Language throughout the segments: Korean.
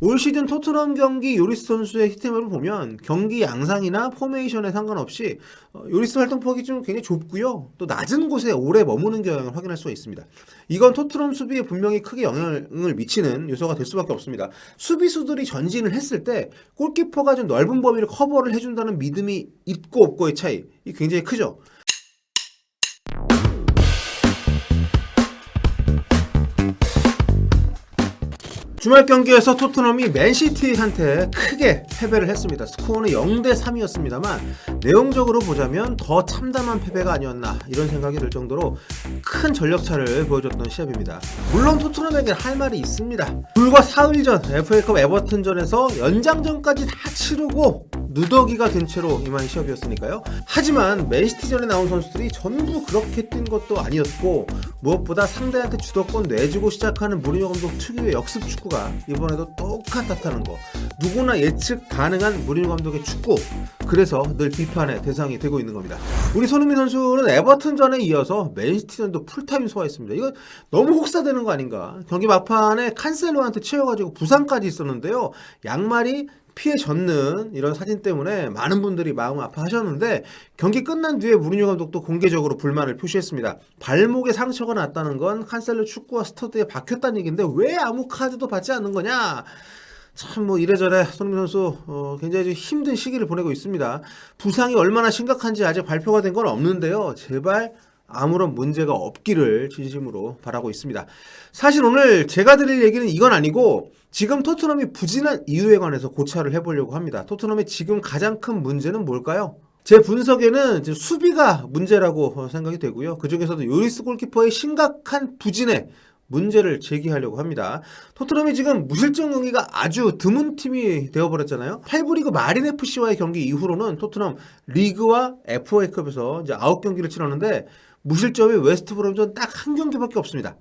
올 시즌 토트넘 경기 요리스 선수의 히트맵을 보면 경기 양상이나 포메이션에 상관없이 어, 요리스 활동 폭이 좀 굉장히 좁고요. 또 낮은 곳에 오래 머무는 경향을 확인할 수가 있습니다. 이건 토트넘 수비에 분명히 크게 영향을 미치는 요소가 될 수밖에 없습니다. 수비수들이 전진을 했을 때 골키퍼가 좀 넓은 범위를 커버를 해준다는 믿음이 있고 없고의 차이 이 굉장히 크죠. 주말 경기에서 토트넘이 맨시티한테 크게 패배를 했습니다. 스코어는 0대 3이었습니다만 내용적으로 보자면 더 참담한 패배가 아니었나 이런 생각이 들 정도로 큰 전력차를 보여줬던 시합입니다. 물론 토트넘에게 할 말이 있습니다. 불과 사흘 전 FA컵 에버튼전에서 연장전까지 다 치르고 누더기가 된 채로 임한 시합이었으니까요. 하지만 맨시티전에 나온 선수들이 전부 그렇게 뛴 것도 아니었고 무엇보다 상대한테 주도권 내주고 시작하는 무리뉴 감독 특유의 역습 축구가 이번에도 똑같았다는 거. 누구나 예측 가능한 무리뉴 감독의 축구. 그래서 늘 비판의 대상이 되고 있는 겁니다. 우리 손흥민 선수는 에버튼전에 이어서 맨시티전도 풀타임 소화했습니다. 이거 너무 혹사되는 거 아닌가? 경기 막판에 칸셀로한테 치여가지고 부상까지 있었는데요. 양말이 피해 젖는 이런 사진 때문에 많은 분들이 마음 아파하셨는데 경기 끝난 뒤에 무리뉴 감독도 공개적으로 불만을 표시했습니다. 발목에 상처가 났다는 건 칸셀로 축구와 스터드에 박혔다는 얘기인데 왜 아무 카드도 받지 않는 거냐? 참 뭐 이래저래 손흥민 선수 어, 굉장히 좀 힘든 시기를 보내고 있습니다. 부상이 얼마나 심각한지 아직 발표가 된 건 없는데요. 제발 아무런 문제가 없기를 진심으로 바라고 있습니다. 사실 오늘 제가 드릴 얘기는 이건 아니고 지금 토트넘이 부진한 이유에 관해서 고찰을 해보려고 합니다. 토트넘의 지금 가장 큰 문제는 뭘까요? 제 분석에는 수비가 문제라고 생각이 되고요. 그 중에서도 요리스 골키퍼의 심각한 부진에 문제를 제기하려고 합니다. 토트넘이 지금 무실점 경기가 아주 드문 팀이 되어버렸잖아요. 8부 리그 마린 FC와의 경기 이후로는 토트넘 리그와 FA컵에서 이제 9경기를 치렀는데 무실점이 웨스트브롬전 딱 한 경기밖에 없습니다.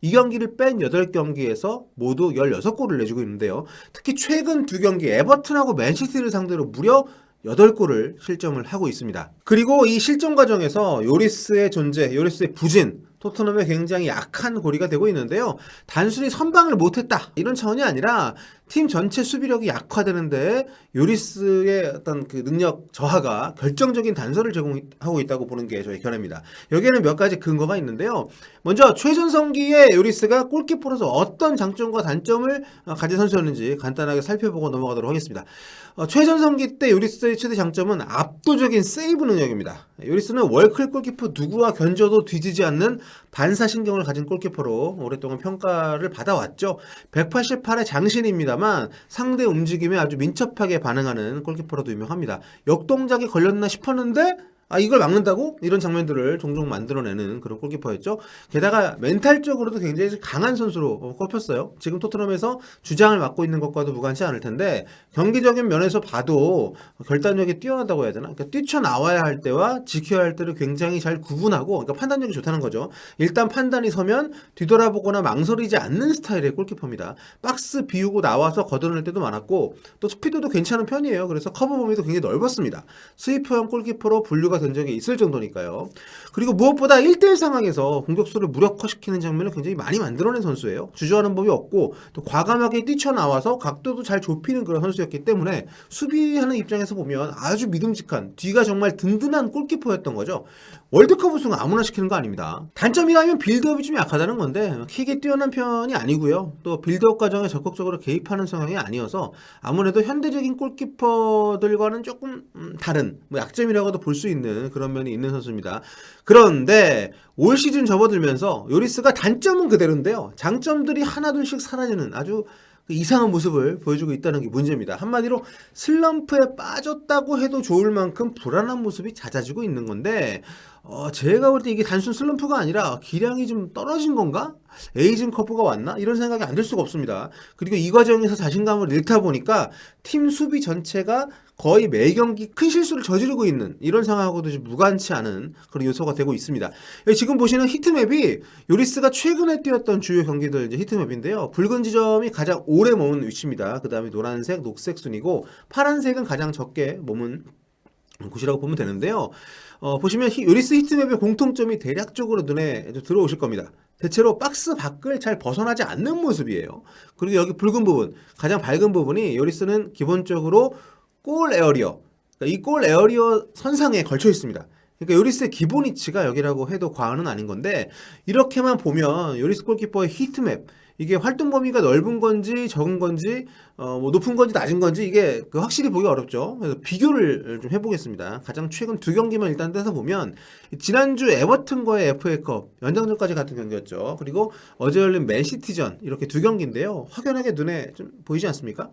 이 경기를 뺀 8경기에서 모두 16골을 내주고 있는데요. 특히 최근 두 경기 에버튼하고 맨시티를 상대로 무려 8골을 실점을 하고 있습니다. 그리고 이 실점 과정에서 요리스의 존재, 요리스의 부진, 토트넘의 굉장히 약한 고리가 되고 있는데요. 단순히 선방을 못했다 이런 차원이 아니라 팀 전체 수비력이 약화되는데 요리스의 어떤 그 능력 저하가 결정적인 단서를 제공하고 있다고 보는 게 저의 견해입니다. 여기에는 몇 가지 근거가 있는데요. 먼저 최전성기의 요리스가 골키퍼로서 어떤 장점과 단점을 어, 가진 선수였는지 간단하게 살펴보고 넘어가도록 하겠습니다. 어, 최전성기 때 요리스의 최대 장점은 압도적인 세이브 능력입니다. 요리스는 월클 골키퍼 누구와 견져도 뒤지지 않는 반사신경을 가진 골키퍼로 오랫동안 평가를 받아왔죠. 188의 장신입니다만 상대 움직임에 아주 민첩하게 반응하는 골키퍼로도 유명합니다. 역동작에 걸렸나 싶었는데 아 이걸 막는다고 이런 장면들을 종종 만들어내는 그런 골키퍼였죠. 게다가 멘탈적으로도 굉장히 강한 선수로 어, 꼽혔어요. 지금 토트넘에서 주장을 맡고 있는 것과도 무관치 않을 텐데 경기적인 면에서 봐도 결단력이 뛰어나다고 해야 되나? 그러니까 뛰쳐나와야 할 때와 지켜야 할 때를 굉장히 잘 구분하고 그러니까 판단력이 좋다는 거죠. 일단 판단이 서면 뒤돌아보거나 망설이지 않는 스타일의 골키퍼입니다. 박스 비우고 나와서 걷어낼 때도 많았고 또 스피드도 괜찮은 편이에요. 그래서 커버 범위도 굉장히 넓었습니다. 스위퍼형 골키퍼로 분류가 된 적이 있을 정도니까요. 그리고 무엇보다 1대1 상황에서 공격수를 무력화시키는 장면을 굉장히 많이 만들어낸 선수예요. 주저하는 법이 없고 또 과감하게 뛰쳐나와서 각도도 잘 좁히는 그런 선수였기 때문에 수비하는 입장에서 보면 아주 믿음직한 뒤가 정말 든든한 골키퍼였던 거죠. 월드컵 우승 아무나 시키는 거 아닙니다. 단점이라면 빌드업이 좀 약하다는 건데 킥이 뛰어난 편이 아니고요. 또 빌드업 과정에 적극적으로 개입하는 성향이 아니어서 아무래도 현대적인 골키퍼들과는 조금 음, 다른 뭐 약점이라고도 볼 수 있는 그런 면이 있는 선수입니다. 그런데 올 시즌 접어들면서 요리스가 단점은 그대로인데요. 장점들이 하나둘씩 사라지는 아주 그 이상한 모습을 보여주고 있다는 게 문제입니다. 한마디로 슬럼프에 빠졌다고 해도 좋을 만큼 불안한 모습이 잦아지고 있는 건데 어, 제가 볼 때 이게 단순 슬럼프가 아니라 기량이 좀 떨어진 건가? 에이징 커브가 왔나? 이런 생각이 안 들 수가 없습니다. 그리고 이 과정에서 자신감을 잃다 보니까 팀 수비 전체가 거의 매 경기 큰 실수를 저지르고 있는 이런 상황하고도 좀 무관치 않은 그런 요소가 되고 있습니다. 여기 지금 보시는 히트맵이 요리스가 최근에 뛰었던 주요 경기들 이제 히트맵인데요. 붉은 지점이 가장 오래 머문 위치입니다. 그 다음에 노란색, 녹색 순이고 파란색은 가장 적게 머문 곳이라고 보면 되는데요. 어, 보시면 히- 요리스 히트맵의 공통점이 대략적으로 눈에 좀 들어오실 겁니다. 대체로 박스 밖을 잘 벗어나지 않는 모습이에요. 그리고 여기 붉은 부분, 가장 밝은 부분이 요리스는 기본적으로 골 에어리어, 그러니까 이골 에어리어 선상에 걸쳐 있습니다. 그러니까 요리스의 기본 위치가 여기라고 해도 과언은 아닌 건데 이렇게만 보면 요리스 골키퍼의 히트맵 이게 활동 범위가 넓은 건지 적은 건지 어, 뭐 높은 건지 낮은 건지 이게 그 확실히 보기 어렵죠. 그래서 비교를 좀 해보겠습니다. 가장 최근 두 경기만 일단 떼서 보면 지난주 에버튼과의 FA컵 연장전까지 같은 경기였죠. 그리고 어제 열린 맨시티전 이렇게 두 경기인데요. 확연하게 눈에 좀 보이지 않습니까?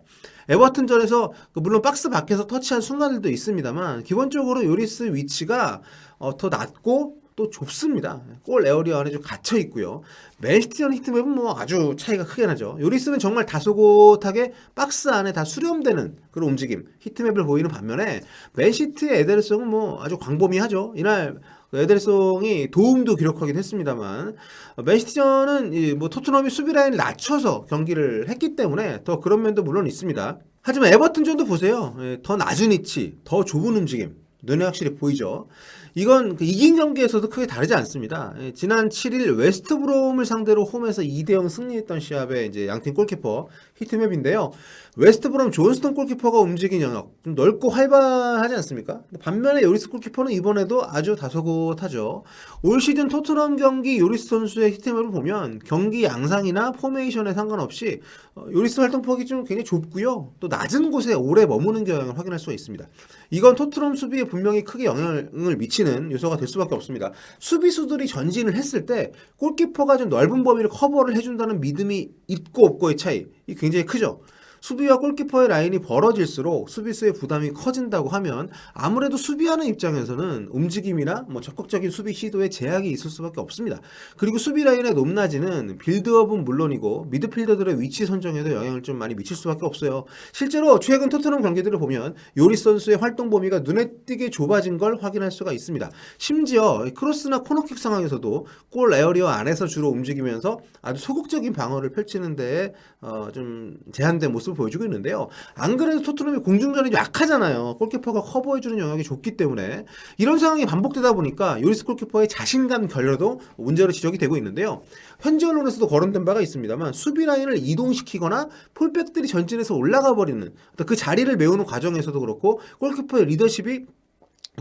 에버튼전에서 그 물론 박스 밖에서 터치한 순간들도 있습니다만 기본적으로 요리스 위치가 어, 더 낮고 또 좁습니다. 골 에어리어 안에 좀 갇혀 있고요. 맨시티전 히트맵은 뭐 아주 차이가 크게 나죠. 요리스는 정말 다소곳하게 박스 안에 다 수렴되는 그런 움직임, 히트맵을 보이는 반면에 맨시티의 에데르송은 뭐 아주 광범위하죠. 이날 에데르송이 도움도 기록하긴 했습니다만 맨시티전은 이뭐 토트넘이 수비 라인을 낮춰서 경기를 했기 때문에 더 그런 면도 물론 있습니다. 하지만 에버튼전도 보세요. 예, 더 낮은 위치, 더 좁은 움직임. 눈에 확실히 보이죠. 이건 그 이긴 경기에서도 크게 다르지 않습니다. 예, 지난 7일 웨스트 브롬을 상대로 홈에서 2대0 승리했던 시합의 이제 양팀 골키퍼 히트맵인데요. 웨스트브롬 존스턴 골키퍼가 움직인 영역 좀 넓고 활발하지 않습니까? 반면에 요리스 골키퍼는 이번에도 아주 다소곳하죠. 올 시즌 토트넘 경기 요리스 선수의 히트맵을 보면 경기 양상이나 포메이션에 상관없이 어, 요리스 활동폭이 좀 굉장히 좁고요. 또 낮은 곳에 오래 머무는 경향을 확인할 수가 있습니다. 이건 토트넘 수비에 분명히 크게 영향을 미치는 요소가 될 수밖에 없습니다. 수비수들이 전진을 했을 때 골키퍼가 좀 넓은 범위를 커버를 해준다는 믿음이 있고 없고의 차이, 이 굉장히 크죠. 수비와 골키퍼의 라인이 벌어질수록 수비수의 부담이 커진다고 하면 아무래도 수비하는 입장에서는 움직임이나 뭐 적극적인 수비 시도에 제약이 있을 수밖에 없습니다. 그리고 수비 라인의 높낮이는 빌드업은 물론이고 미드필더들의 위치 선정에도 영향을 좀 많이 미칠 수밖에 없어요. 실제로 최근 토트넘 경기들을 보면 요리 선수의 활동 범위가 눈에 띄게 좁아진 걸 확인할 수가 있습니다. 심지어 크로스나 코너킥 상황에서도 골 에어리어 안에서 주로 움직이면서 아주 소극적인 방어를 펼치는 데에 어, 좀 제한된 모습을 보여주고 있는데요. 안 그래도 토트넘이 공중전이 약하잖아요. 골키퍼가 커버해주는 영역이 좋기 때문에 이런 상황이 반복되다 보니까 요리스 골키퍼의 자신감 결여도 문제로 지적이 되고 있는데요. 현지 언론에서도 거론된 바가 있습니다만 수비 라인을 이동시키거나 풀백들이 전진해서 올라가 버리는 그 자리를 메우는 과정에서도 그렇고 골키퍼의 리더십이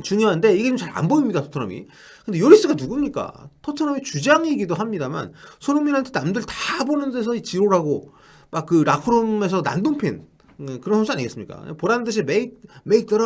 중요한데 이게 좀 잘 안 보입니다 토트넘이. 근데 요리스가 누굽니까? 토트넘의 주장이기도 합니다만 손흥민한테 남들 다 보는 데서 지로라고 막 그 라크롬에서 난동핀 음, 그런 선수 아니겠습니까? 보란 듯이 make make the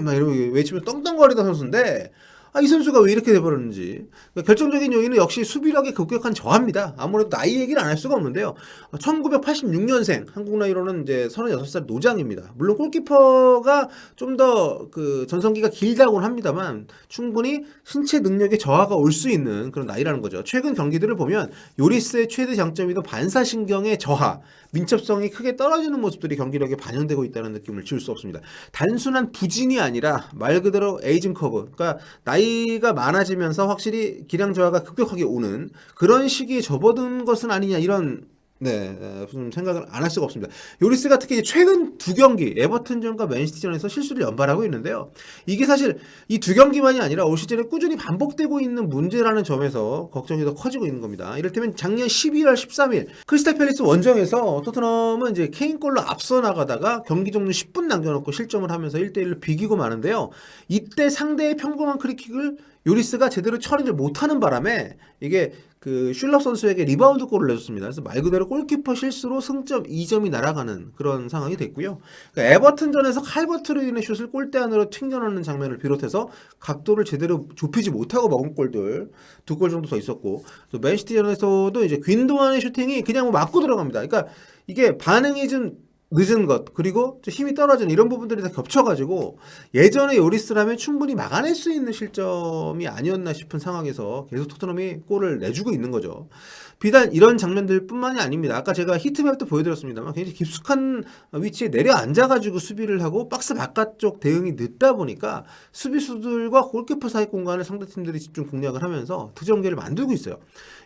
막 이러고 외치면 떵떵거리던 선수인데 아, 이 선수가 왜 이렇게 돼버렸는지 그러니까 결정적인 요인은 역시 수비력의 급격한 저하입니다. 아무래도 나이 얘기를 안 할 수가 없는데요. 1986년생 한국 나이로는 이제 36살 노장입니다. 물론 골키퍼가 좀 더 그 전성기가 길다고는 합니다만 충분히 신체 능력의 저하가 올 수 있는 그런 나이라는 거죠. 최근 경기들을 보면 요리스의 최대 장점이던 반사신경의 저하, 민첩성이 크게 떨어지는 모습들이 경기력에 반영되고 있다는 느낌을 지울 수 없습니다. 단순한 부진이 아니라 말 그대로 에이징 커브, 그러니까 나이 가 많아지면서 확실히 기량 저하가 급격하게 오는 그런 시기에 접어든 것은 아니냐 이런 네, 네, 좀 생각을 안 할 수가 없습니다. 요리스가 특히 최근 두 경기 에버튼전과 맨시티전에서 실수를 연발하고 있는데요. 이게 사실 이 두 경기만이 아니라 올 시즌에 꾸준히 반복되고 있는 문제라는 점에서 걱정이 더 커지고 있는 겁니다. 이를테면 작년 11월 13일 크리스탈 팰리스 원정에서 토트넘은 이제 케인골로 앞서 나가다가 경기 종료 10분 남겨놓고 실점을 하면서 1대1로 비기고 마는데요. 이때 상대의 평범한 크리킥을 요리스가 제대로 처리를 못하는 바람에 이게 그 슐럽 선수에게 리바운드 골을 내줬습니다. 그래서 말 그대로 골키퍼 실수로 승점 2점이 날아가는 그런 상황이 됐고요. 그러니까 에버튼전에서 칼버트로 인해 슛을 골대 안으로 튕겨넣는 장면을 비롯해서 각도를 제대로 좁히지 못하고 먹은 골들 두 골 정도 더 있었고 또 맨시티전에서도 이제 귄도안의 슈팅이 그냥 뭐 맞고 들어갑니다. 그러니까 이게 반응이 좀 늦은 것 그리고 좀 힘이 떨어진 이런 부분들이 다 겹쳐가지고 예전에 요리스라면 충분히 막아낼 수 있는 실점이 아니었나 싶은 상황에서 계속 토트넘이 골을 내주고 있는 거죠. 비단 이런 장면들뿐만이 아닙니다. 아까 제가 히트맵도 보여드렸습니다만 굉장히 깊숙한 위치에 내려앉아가지고 수비를 하고 박스 바깥쪽 대응이 늦다 보니까 수비수들과 골키퍼 사이 공간을 상대 팀들이 집중 공략을 하면서 드정계를 만들고 있어요.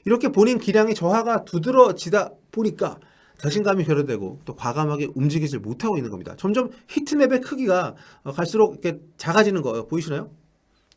이렇게 본인 기량의 저하가 두드러지다 보니까 자신감이 결여되고 또 과감하게 움직이질 못하고 있는 겁니다. 점점 히트맵의 크기가 어, 갈수록 이렇게 작아지는 거 보이시나요?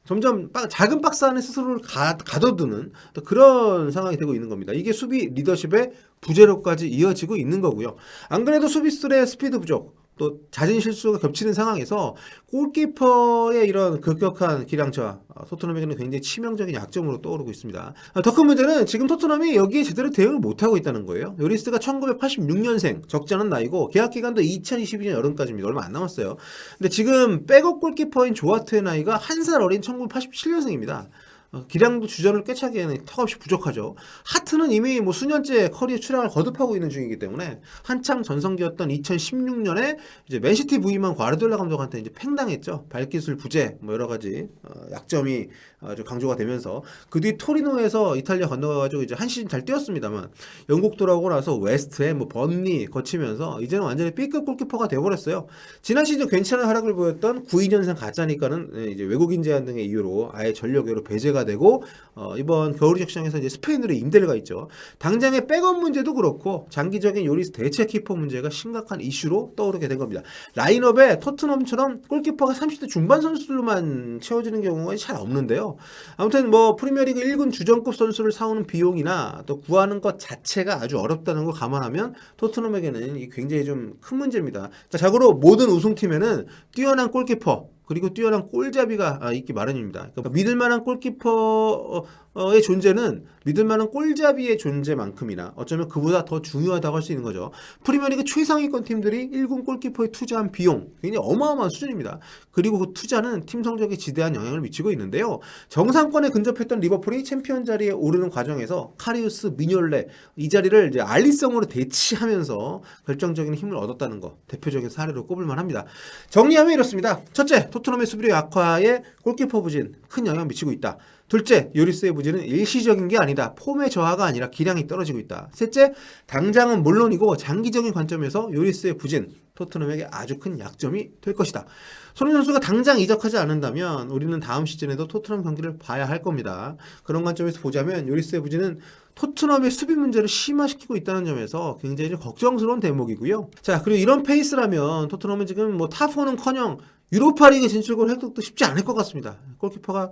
점점 빠- 작은 박스 안에 스스로를 가, 가둬두는 또 그런 상황이 되고 있는 겁니다. 이게 수비 리더십의 부재로까지 이어지고 있는 거고요. 안 그래도 수비수들의 스피드 부족, 또 잦은 실수가 겹치는 상황에서 골키퍼의 이런 급격한 기량차 어, 토트넘에게는 굉장히 치명적인 약점으로 떠오르고 있습니다. 더 큰 문제는 지금 토트넘이 여기에 제대로 대응을 못하고 있다는 거예요. 요리스가 1986년생 적지 않은 나이고 계약 기간도 2022년 여름까지입니다. 얼마 안 남았어요. 근데 지금 백업 골키퍼인 조아트의 나이가 한 살 어린 1987년생입니다. 어, 기량도 주전을 꿰차기에는 턱없이 부족하죠. 하트는 이미 뭐 수년째 커리어 출항을 거듭하고 있는 중이기 때문에 한창 전성기였던 2016년에 이제 맨시티 부임한 과르디올라 감독한테 이제 팽당했죠. 발기술 부재 뭐 여러 가지 어, 약점이 아주 강조가 되면서 그 뒤 토리노에서 이탈리아 건너가지고 이제 한 시즌 잘 뛰었습니다만 영국 돌아오고 나서 웨스트햄 뭐 번리 거치면서 이제는 완전히 B급 골키퍼가 돼버렸어요. 지난 시즌 괜찮은 활약을 보였던 92년생 가짜니까는 예, 이제 외국인 제한 등의 이유로 아예 전력으로 배제가 되고 어, 이번 겨울 이적 시장에서 이제 스페인으로 임대를 가 있죠. 당장의 백업 문제도 그렇고 장기적인 요리스 대체 키퍼 문제가 심각한 이슈로 떠오르게 된 겁니다. 라인업에 토트넘처럼 골키퍼가 30대 중반 선수들로만 채워지는 경우가 잘 없는데요. 아무튼 뭐 프리미어리그 1군 주전급 선수를 사오는 비용이나 또 구하는 것 자체가 아주 어렵다는 걸 감안하면 토트넘에게는 이 굉장히 좀 큰 문제입니다. 자, 자고로 모든 우승팀에는 뛰어난 골키퍼 그리고 뛰어난 골잡이가 아, 있기 마련입니다. 그러니까 믿을 만한 골키퍼의 존재는 믿을 만한 골잡이의 존재만큼이나 어쩌면 그보다 더 중요하다고 할 수 있는 거죠. 프리미어리그 최상위권 팀들이 1군 골키퍼에 투자한 비용 굉장히 어마어마한 수준입니다. 그리고 그 투자는 팀 성적에 지대한 영향을 미치고 있는데요. 정상권에 근접했던 리버풀이 챔피언 자리에 오르는 과정에서 카리우스, 미뇰레 이 자리를 이제 알리성으로 대치하면서 결정적인 힘을 얻었다는 거 대표적인 사례로 꼽을 만합니다. 정리하면 이렇습니다. 첫째, 토 트넘의 수비력 약화에 골키퍼 부진 큰 영향 미치고 있다. 둘째, 요리스의 부진은 일시적인 게 아니다. 폼의 저하가 아니라 기량이 떨어지고 있다. 셋째, 당장은 물론이고 장기적인 관점에서 요리스의 부진, 토트넘에게 아주 큰 약점이 될 것이다. 손흥민 선수가 당장 이적하지 않는다면 우리는 다음 시즌에도 토트넘 경기를 봐야 할 겁니다. 그런 관점에서 보자면 요리스의 부진은 토트넘의 수비 문제를 심화시키고 있다는 점에서 굉장히 좀 걱정스러운 대목이고요. 자, 그리고 이런 페이스라면 토트넘은 지금 뭐 탑4는-커녕 유로파리그 진출골 획득도 쉽지 않을 것 같습니다. 골키퍼가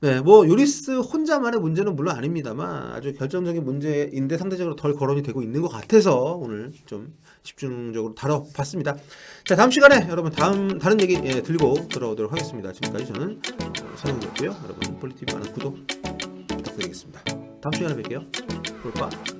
네, 뭐 요리스 혼자만의 문제는 물론 아닙니다만 아주 결정적인 문제인데 상대적으로 덜 거론이 되고 있는 것 같아서 오늘 좀 집중적으로 다뤄봤습니다. 자, 다음 시간에 여러분 다음 다른 얘기 예, 들고 돌아오도록 하겠습니다. 지금까지 저는 어, 선영이었고요. 여러분 폴리티브 많은 구독 부탁드리겠습니다. 다음 시간에 뵐게요. 볼까?